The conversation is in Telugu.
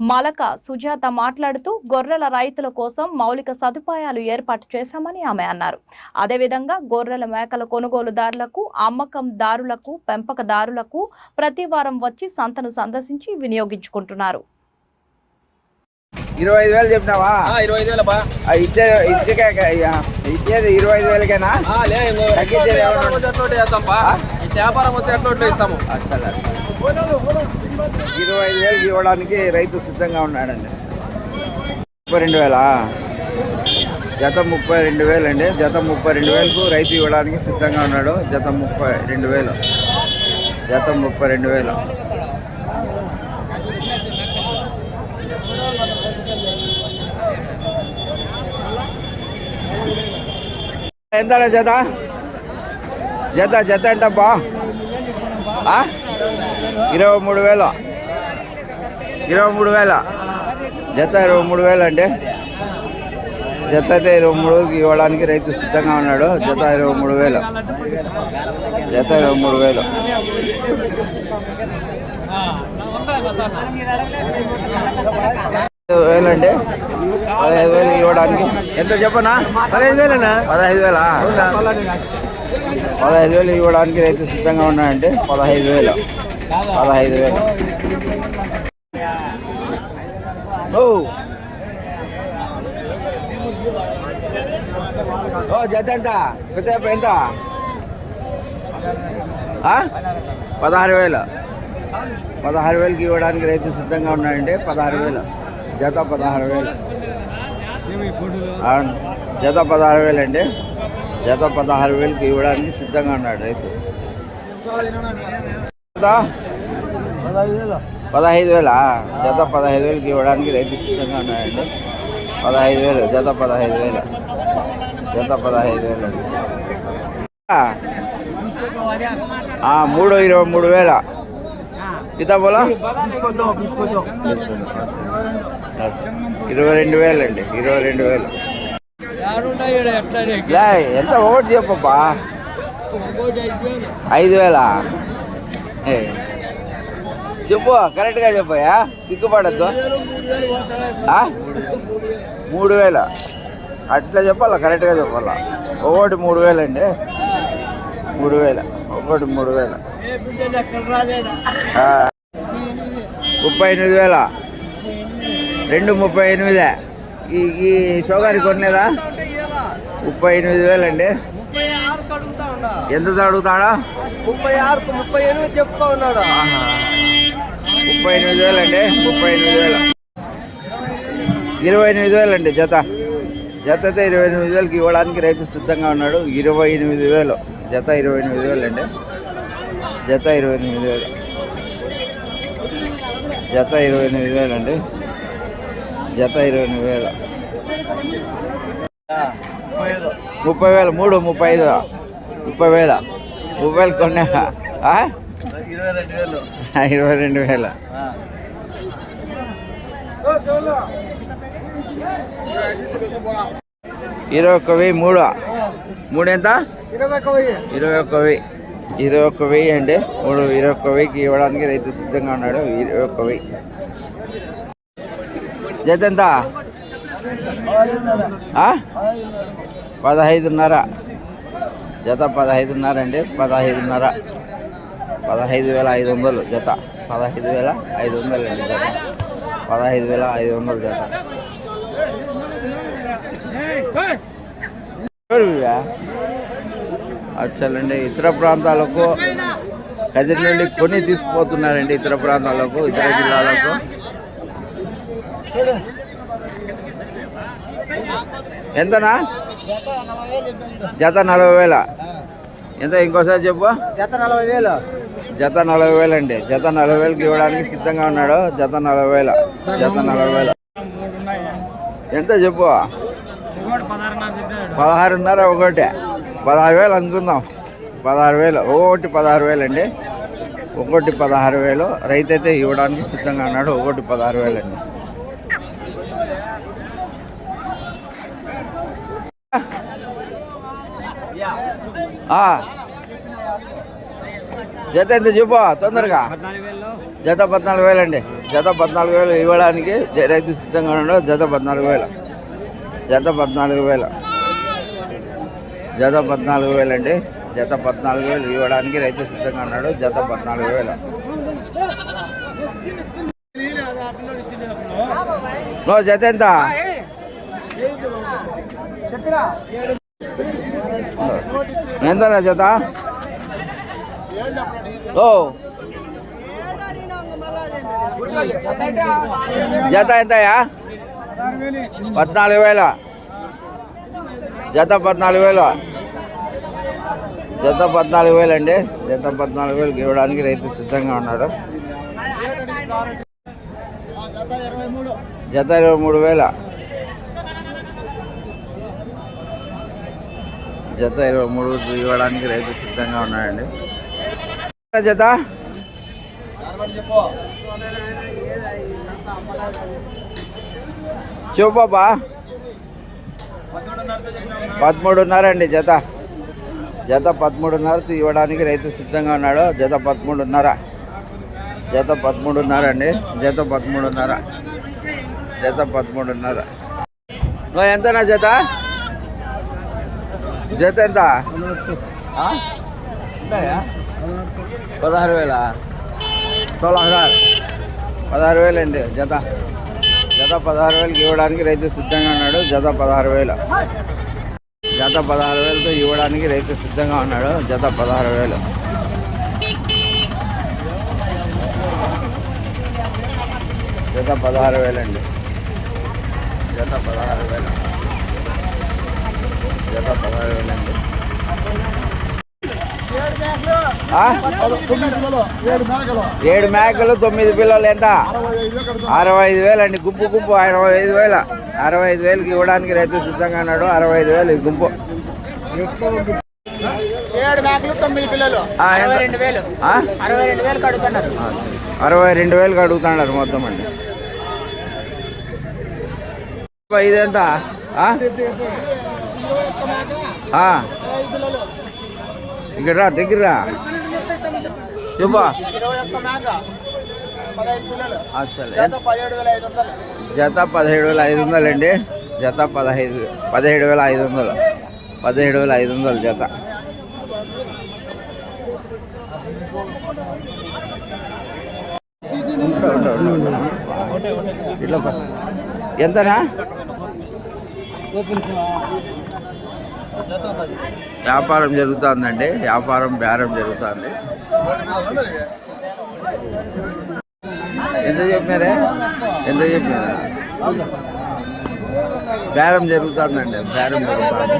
Malaka Sujatha మాట్లాడుతూ గొర్రెల రైతుల కోసం మౌలిక సదుపాయాలు ఏర్పాటు చేశామని ఆమె అన్నారు. అదేవిధంగా గొర్రెల మేకల కొనుగోలుదారులకు అమ్మకందారులకు పెంపకదారులకు ప్రతి వారం వచ్చి సంతను సందర్శించి వినియోగించుకుంటున్నారు. ఇరవై ఐదు వేలు చెప్పినావా? ఆ, ఇరవై ఐదు వేలపా ఇచ్చే ఇచ్చే ఇచ్చేది ఇరవై ఐదు వేలకేనా? ఆ, లే ఇంకో తగ్గించేది వ్యాపారం ఏమన్నా? వచ్చి ఎట్లా చేస్తాంపా. ఇట్లా వ్యాపారం వచ్చి ఎట్లా ఎట్లా ఇస్తాము అసలు ఇరవై ఐదు వేలు ఇవ్వడానికి రైతు సిద్ధంగా ఉన్నాడండి. ముప్పై రెండు వేలా? జత ముప్పై రెండు వేలు అండి జత ముప్పై రెండు వేలకు రైతు ఇవ్వడానికి సిద్ధంగా ఉన్నాడు. జత ముప్పై రెండు వేలు. జత ముప్పై రెండు వేలు. ఎంత జత? జత జత ఎంత బా ఆ? ఇరవై మూడు వేలు. ఇరవై మూడు వేల. జత ఇరవై మూడు వేలు అండి జత అయితే ఇరవై మూడుకి ఇవ్వడానికి రైతు సిద్ధంగా ఉన్నాడు. జత ఇరవై మూడు వేలు. జత ఇరవై మూడు వేలు. వేలు అండి పదహైదు వేలు ఇవ్వడానికి. ఎంత చెప్పనా? పదహైదు వేలనా? పదహైదు వేలా? పదహైదు వేలు ఇవ్వడానికి రైతు సిద్ధంగా ఉన్నాడంటే పదహైదు వేలు. పదహైదు వేలు. ఓ జత ఎంత పెద్ద ఎంత? ఆ? పదహారు వేలు. పదహారు వేలకి ఇవ్వడానికి రైతు సిద్ధంగా ఉన్నాడంటే పదహారు వేలు. జత పదహారు వేలు. అవును. జత పదహారు వేలు అండి జత పదహారు వేలకి ఇవ్వడానికి సిద్ధంగా ఉన్నాడు రైతు. జత పదహైదు వేల? జత పదహైదు వేలకి ఇవ్వడానికి రైతు సిద్ధంగా ఉన్నాయండి పదహైదు వేలు జత పదహైదు వేలు. జత పదహైదు వేలు అండి. మూడు ఇరవై మూడు వేల. సీతాఫలం ఇరవై రెండు వేలండి ఇరవై రెండు వేలు. ఎంత ఒకటి చెప్పబ్బా? ఐదు వేలా? చెప్పు కరెక్ట్గా చెప్పయా సిగ్గుపడద్దు. మూడు వేల. అట్లా చెప్పాలా? కరెక్ట్గా చెప్పాలా? ఒకటి మూడు వేలండి మూడు వేల. ఒకటి మూడు వేల. ముప్పై ఎనిమిది వేల. రెండు ముప్పై ఎనిమిదే. ఈ ఈ షోగారి కొనలేదా? ముప్పై ఎనిమిది వేలండి. ఎంత అడుగుతాడా ముప్పై ఆరుకు ముప్పై ఎనిమిది చెప్తా ఉన్నాడు? ముప్పై ఎనిమిది వేలండి ముప్పై ఎనిమిది వేలు. ఇరవై ఎనిమిది వేలండి జత. జత అయితే ఇరవై ఎనిమిది వేలకి ఇవ్వడానికి రైతు సిద్ధంగా ఉన్నాడు. ఇరవై ఎనిమిది వేలు. జత ఇరవై ఎనిమిది వేలు అండి జత ఇరవై ఎనిమిది వేలు. జత ఇరవై ఎనిమిది వేలు అండి జత ఇరవై ఎనిమిది వేలు. ముప్పై వేలు మూడు ముప్పై ఐదు. ముప్పై వేల. ముప్పై వేలు కొన్నా? ఇరవై రెండు వేలు. ఇరవై ఒక్క వెయ్యి మూడు. మూడు ఎంత ఇరవై ఒక్క వెయ్యి. ఇరవై ఒక్క వెయ్యి అండి. మూడు ఇరవై ఒక్క వెయ్యికి ఇవ్వడానికి రైతు సిద్ధంగా ఉన్నాడు. ఇరవై ఒక్క వెయ్యి. జత ఎంత? పదహైదున్నర. జత పదహైదున్నర అండి. పదహైదున్నర. పదహైదు వేల ఐదు వందలు జత. పదహైదు వేల ఐదు వందలు అండి జత. పదహైదు వేల ఐదు వందలు జత. ఎవరు అచ్చలండి. ఇతర ప్రాంతాలకు కదిరి నుండి కొని తీసుకుపోతున్నారండి ఇతర ప్రాంతాలకు ఇతర జిల్లాలకు. ఎంతనా? జత నలభై వేల ఎంత ఇంకోసారి చెప్పు? జత నలభై వేలు. జత నలభై వేలు అండి. జత నలభై వేలకి ఇవ్వడానికి సిద్ధంగా ఉన్నాడు. జత నలభై వేల. జత నలభై వేల. ఎంత చెప్పు? పదహారున్నర ఒకటి. పదహారు వేలు అనుకుందాం. పదహారు వేలు. ఒకటి పదహారు వేలు అండి. ఒకటి పదహారు వేలు. రైతు అయితే ఇవ్వడానికి సిద్ధంగా ఉన్నాడు. ఒకటి పదహారు వేలు అండి. జత ఎంత చెప్పు తొందరగా. జత పద్నాలుగు వేలు అండి. జత పద్నాలుగు వేలు ఇవ్వడానికి రైతు సిద్ధంగా ఉన్నాడు. జత పద్నాలుగు వేలు. జత పద్నాలుగు వేలు. జత పద్నాలుగు వేలు అండి. జత పద్నాలుగు వేలు ఇవ్వడానికి రైతు సిద్ధంగా ఉన్నాడు. జత పద్నాలుగు వేలు. జత ఎంత? ఎంత జత? ఓ. జత ఎంతయా పద్నాలుగు వేల. జత పద్నాలుగు వేలు. జత పద్నాలుగు వేలు అండి. జత పద్నాలుగు వేలు ఇవ్వడానికి రైతు సిద్ధంగా ఉన్నాడు. జత ఇరవై మూడు వేల. జత ఇరవై మూడు ఇవ్వడానికి రైతు సిద్ధంగా ఉన్నాడండి. జత. చూపబా పదమూడున్నర అండి జత. జత పదమూడున్నర ఇవ్వడానికి రైతు సిద్ధంగా ఉన్నాడు. జత పదమూడున్నర. జత పదమూడున్నర అండి జత పదమూడున్నర. జత పదమూడున్నర. నువ్వు ఎంతనా జత? జత ఎంత ఉంటాయా పదహారు వేల? సోలా పదహారు వేలు అండి జత. జత పదహారు వేలకి ఇవ్వడానికి రైతు సిద్ధంగా ఉన్నాడు జత పదహారు వేలు. జత పదహారు వేలతో ఇవ్వడానికి రైతు సిద్ధంగా ఉన్నాడు జత పదహారు వేలు. జత పదహారు వేలండి. జత పదహారు వేలు. జత పదహారు వేలండి ఆ? ఏడు మేకలు తొమ్మిది పిల్లలు ఎంత అరవై ఐదు వేలు అండి గుంపు గుంపు అరవై ఐదు వేల అరవై ఐదు వేలకి ఇవ్వడానికి రైతు సిద్ధంగా ఉన్నాడు అరవై ఐదు వేలు ఈ గుంపు? అరవై రెండు వేలకు అడుగుతున్నారు మొత్తం అండి ఇది ఎంత ఆ? ఆ. ఇక్కడ రా దగ్గర రా. చెప్పా జత పదిహేడు వేల ఐదు వందలు. అండి. జత పదహైదు పదిహేడు వేల ఐదు వందలు. పదిహేడు వేల ఐదు వందలు జత. ఇట్లా ఎంతనా? వ్యాపారం జరుగుతుందండి. వ్యాపారం బేరం జరుగుతుంది. ఎంత చెప్పినారే? ఎంత చెప్పినారా? బేరం జరుగుతుందండి. బేరం జరుగుతుంది.